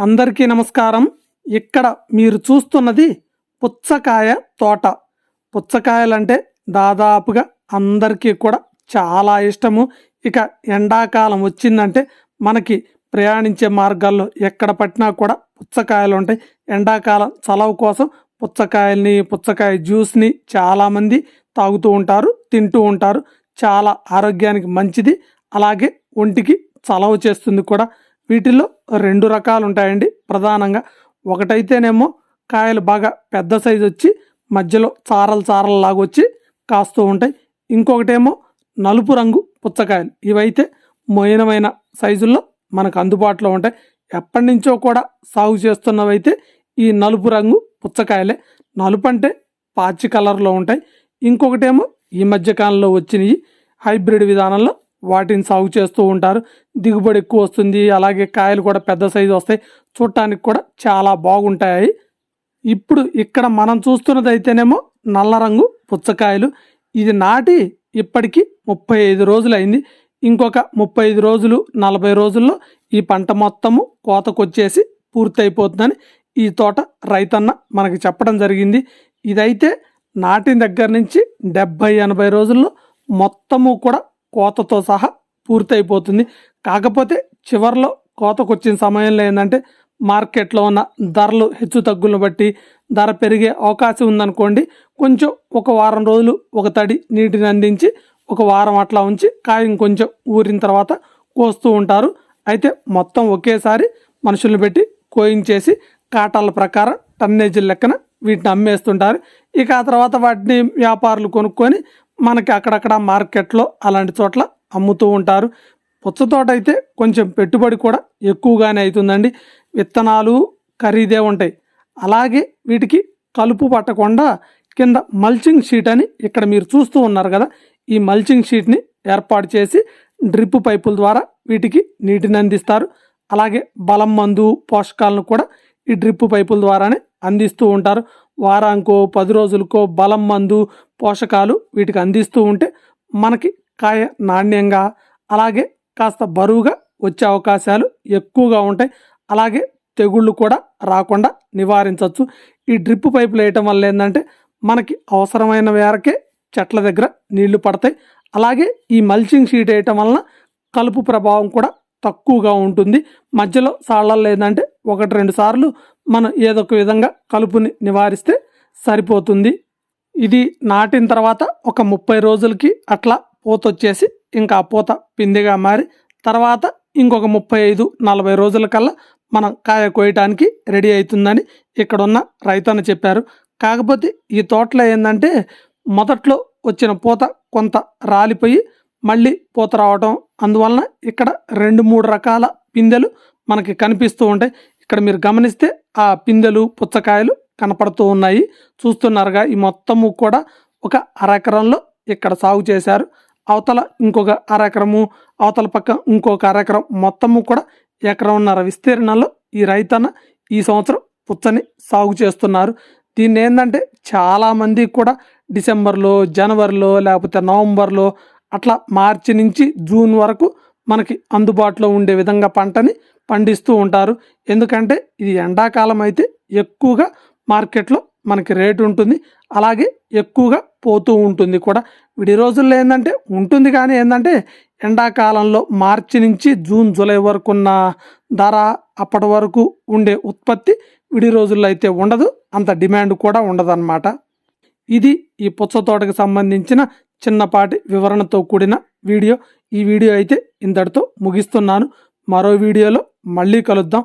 అందరికీ నమస్కారం. ఇక్కడ మీరు చూస్తున్నది పుచ్చకాయ తోట. పుచ్చకాయలంటే దాదాపుగా అందరికీ కూడా చాలా ఇష్టము. ఇక ఎండాకాలం వచ్చిందంటే మనకి ప్రయాణించే మార్గాల్లో ఎక్కడ పట్టినా కూడా పుచ్చకాయలు ఉంటాయి. ఎండాకాలం చలవ కోసం పుచ్చకాయల్ని పుచ్చకాయ జ్యూస్ని చాలామంది తాగుతూ ఉంటారు తింటూ ఉంటారు. చాలా ఆరోగ్యానికి మంచిది. అలాగే ఒంటికి చలవ చేస్తుంది కూడా. వీటిల్లో రెండు రకాలు ఉంటాయండి ప్రధానంగా ఒకటైతేనేమో కాయలు బాగా పెద్ద సైజు వచ్చి మధ్యలో చారలు చారలు లాగా వచ్చి కాస్తూ ఉంటాయి. ఇంకొకటేమో నలుపు రంగు పుచ్చకాయలు. ఇవైతే మోయినమైన సైజుల్లో మనకు అందుబాటులో ఉంటాయి. ఎప్పటి నుంచో కూడా సాగు చేస్తున్నవైతే ఈ నలుపు రంగు పుచ్చకాయలే. నలుపు అంటే పాచి కలర్లో ఉంటాయి. ఇంకొకటేమో ఈ మధ్యకాలంలో వచ్చినవి హైబ్రిడ్ విధానంలో వాటిని సాగు చేస్తూ ఉంటారు. దిగుబడి ఎక్కువ వస్తుంది. అలాగే కాయలు కూడా పెద్ద సైజు వస్తాయి. చూడటానికి కూడా చాలా బాగుంటాయి. ఇప్పుడు ఇక్కడ మనం చూస్తున్నది అయితేనేమో నల్ల రంగు పుచ్చకాయలు. ఇది నాటి ఇప్పటికీ ముప్పై ఐదు రోజులు అయింది ఇంకొక ముప్పై ఐదు రోజులు నలభై రోజుల్లో ఈ పంట మొత్తము కోతకొచ్చేసి పూర్తయిపోతుందని ఈ తోట రైతన్న మనకి చెప్పడం జరిగింది. ఇదైతే నాటిన దగ్గర నుంచి డెబ్బై ఎనభై రోజుల్లో మొత్తము కూడా కోతతో సహా పూర్తయిపోతుంది. కాకపోతే చివరిలో కోతకొచ్చిన సమయంలో ఏంటంటే మార్కెట్లో ఉన్న ధరలు హెచ్చు తగ్గులను బట్టి ధర పెరిగే అవకాశం ఉందనుకోండి కొంచెం ఒక వారం రోజులు ఒక తడి నీటిని అందించి ఒక వారం అట్లా ఉంచి కాయం కొంచెం ఊరిన తర్వాత కోస్తూ ఉంటారు. అయితే మొత్తం ఒకేసారి మనుషుల్ని పెట్టి కోయించేసి కాటాల ప్రకారం టన్నేజీల లెక్కన వీటిని అమ్మేస్తుంటారు. ఇక ఆ తర్వాత వాటిని వ్యాపారులు కొనుక్కొని మనకి అక్కడక్కడ మార్కెట్లో అలాంటి చోట్ల అమ్ముతూ ఉంటారు. పుచ్చ తోట అయితే కొంచెం పెట్టుబడి కూడా ఎక్కువగానే అవుతుందండి. విత్తనాలు ఖరీదే ఉంటాయి. అలాగే వీటికి కలుపు పట్టకుండా కింద మల్చింగ్ షీట్ అని ఇక్కడ మీరు చూస్తూ ఉన్నారు కదా ఈ మల్చింగ్ షీట్ని ఏర్పాటు చేసి డ్రిప్ పైపుల ద్వారా వీటికి నీటిని అందిస్తారు. అలాగే బలం మందు పోషకాలను కూడా ఈ డ్రిప్ పైపుల ద్వారానే అందిస్తూ ఉంటారు. వారానికో పది రోజులకో బలం మందు పోషకాలు వీటికి అందిస్తూ ఉంటే మనకి కాయ నాణ్యంగా అలాగే కాస్త బరువుగా వచ్చే అవకాశాలు ఎక్కువగా ఉంటాయి. అలాగే తెగుళ్ళు కూడా రాకుండా నివారించవచ్చు. ఈ డ్రిప్ పైపులు వేయటం వల్ల ఏంటంటే మనకి అవసరమైన మేరకే చెట్ల దగ్గర నీళ్ళు పడతాయి. అలాగే ఈ మల్చింగ్ షీట్ వేయటం వలన కలుపు ప్రభావం కూడా తక్కువగా ఉంటుంది. మధ్యలో సాళ్ళల్లో ఏంటంటే ఒకటి రెండు సార్లు మనం ఏదో ఒక విధంగా కలుపుని నివారిస్తే సరిపోతుంది. ఇది నాటిన తర్వాత ఒక ముప్పై రోజులకి అట్లా పూత వచ్చేసి ఇంకా ఆ పూత పిందిగా మారి తర్వాత ఇంకొక ముప్పై ఐదు నలభై రోజులకల్లా మనం కాయ కోయటానికి రెడీ అవుతుందని ఇక్కడ ఉన్న రైతన్న చెప్పారు. కాకపోతే ఈ తోటలో ఏంటంటే మొదట్లో వచ్చిన పూత కొంత రాలిపోయి మళ్ళీ పూత రావటం. అందువలన ఇక్కడ రెండు మూడు రకాల పిందెలు మనకి కనిపిస్తూ ఉంటాయి. ఇక్కడ మీరు గమనిస్తే ఆ పిందెలు పుచ్చకాయలు కనపడుతూ ఉన్నాయి. చూస్తున్నారుగా ఈ మొత్తము కూడా ఒక అరెకరంలో ఇక్కడ సాగు చేశారు. అవతల ఇంకొక అరెకరము అవతల పక్క ఇంకొక అరెకరం మొత్తము కూడా ఎకరంన్నర విస్తీర్ణంలో ఈ రైతన్న ఈ సంవత్సరం పుచ్చని సాగు చేస్తున్నారు. దీన్ని ఏంటంటే చాలామంది కూడా డిసెంబర్లో జనవరిలో లేకపోతే నవంబర్లో అట్లా మార్చి నుంచి జూన్ వరకు మనకి అందుబాటులో ఉండే విధంగా పంటని పండిస్తూ ఉంటారు. ఎందుకంటే ఇది ఎండాకాలం అయితే ఎక్కువగా మార్కెట్లో మనకి రేటు ఉంటుంది. అలాగే ఎక్కువగా పోతూ ఉంటుంది కూడా. విడి రోజుల్లో ఏంటంటే ఉంటుంది కానీ ఏంటంటే ఎండాకాలంలో మార్చి నుంచి జూన్ జూలై వరకు ఉన్న ధర అప్పటి వరకు ఉండే ఉత్పత్తి విడి రోజుల్లో అయితే ఉండదు. అంత డిమాండ్ కూడా ఉండదన్నమాట. ఇది ఈ పుచ్చ తోటకు సంబంధించిన చిన్నపాటి వివరణతో కూడిన వీడియో. ఈ వీడియో అయితే ఇంతటితో ముగిస్తున్నాను. మరో వీడియోలో మళ్ళీ కలుద్దాం.